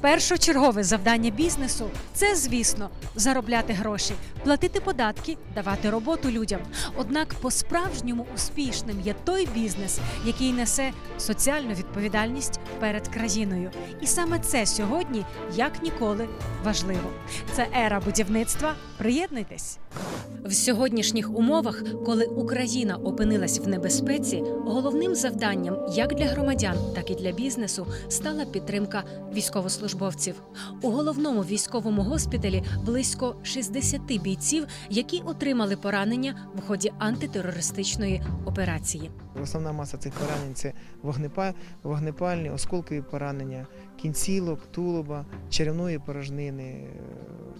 Першочергове завдання бізнесу це, звісно, заробляти гроші, платити податки, давати роботу людям. Однак по-справжньому успішним є той бізнес, який несе соціальну відповідальність перед країною. І саме це сьогодні як ніколи важливо. Це ера будівництва. Приєднуйтесь. В сьогоднішніх умовах, коли Україна опинилась в небезпеці, головним завданням як для громадян, так і для бізнесу стала підтримка військовослужбовців. У головному військовому госпіталі близько 60 бійців, які отримали поранення в ході антитерористичної операції. Основна маса цих поранень це вогнепа- вогнепальні, осколкові поранення, кінцілок, тулуба, черевної порожнини,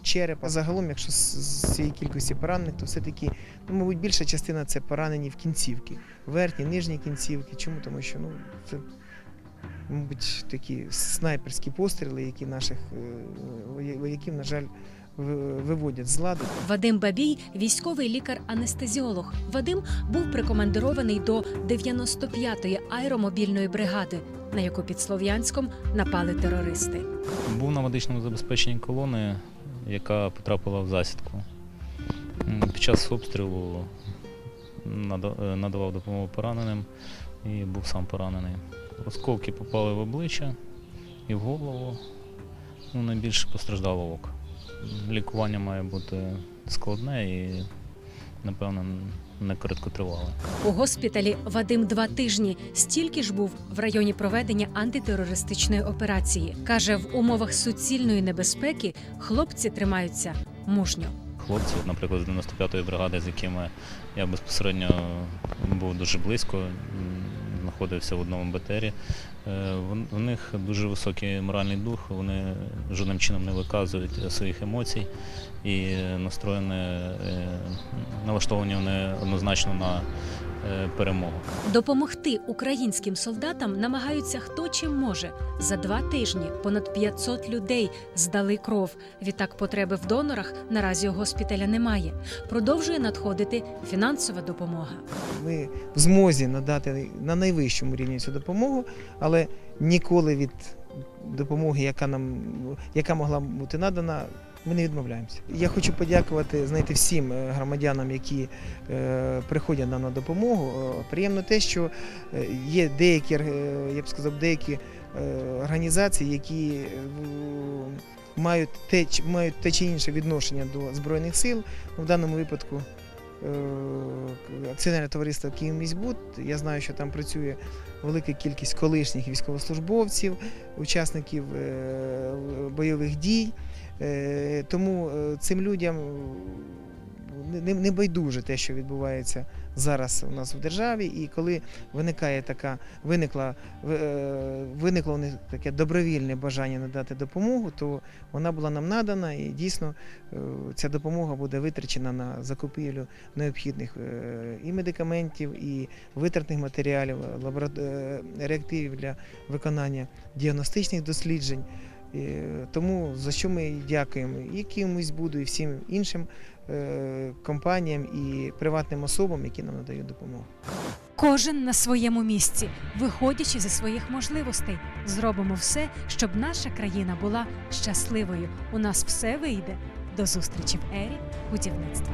черепа. Загалом, якщо з цієї кількості поранених, то все-таки, ну, мабуть, більша частина це поранені в кінцівки, верхні, нижні кінцівки. Чому? Тому що ну, це, мабуть, такі снайперські постріли, які наших е, вояків, на жаль, виводять з ладу. Вадим Бабій, військовий лікар-анестезіолог. Вадим був прикомандирований до 95-ї аеромобільної бригади, на яку під Слов'янськом напали терористи. Був на медичному забезпеченні колони, яка потрапила в засідку. Під час обстрілу е, надавав допомогу пораненим і був сам поранений. Осколки попали в обличчя і в голову. Ну, найбільше постраждало око. Лікування має бути складне і, напевно, не короткотривале. У госпіталі Вадим два тижні стільки ж був в районі проведення антитерористичної операції. Каже, в умовах суцільної небезпеки хлопці тримаються мужньо. Хлопці, наприклад, з 95-ї бригади, з якими я безпосередньо був дуже близько, знаходився в одному БТРі. Е, В них дуже високий моральний дух, вони жодним чином не виказують своїх емоцій і настроєні, е, налаштовані вони однозначно на е, перемогу. Допомогти українським солдатам намагаються хто чим може. За два тижні понад 500 людей здали кров. Відтак потреби в донорах наразі у госпіталя немає. Продовжує надходити фінансова допомога. Ми в змозі надати на найвищому рівні цю допомогу, але ніколи від допомоги, яка нам яка могла бути надана, ми не відмовляємося. Я хочу подякувати знаєте, всім е, громадянам, які е, приходять нам на допомогу. Приємно те, що е, є деякі, я б сказав, деякі організації, які мають те, мають те чи інше відношення до Збройних сил. В даному випадку акціонерне товариство «Київміськбуд». Я знаю, що там працює велика кількість колишніх військовослужбовців, учасників е, бойових дій. Е, Тому е, цим людям не- не, байдуже те, що відбувається зараз у нас в державі. І коли виникає така, виникла, е, виникло них таке добровільне бажання надати допомогу, то вона була нам надана, і дійсно е, ця допомога буде витрачена на закупівлю необхідних е, і медикаментів, і витратних матеріалів, реактивів для виконання діагностичних досліджень. Е, Тому за що ми і дякуємо і буду, і всім іншим е, компаніям і приватним особам, які нам надають допомогу. Кожен на своєму місці, виходячи зі своїх можливостей, зробимо все, щоб наша країна була щасливою. У нас все вийде. До зустрічі в ері будівництва.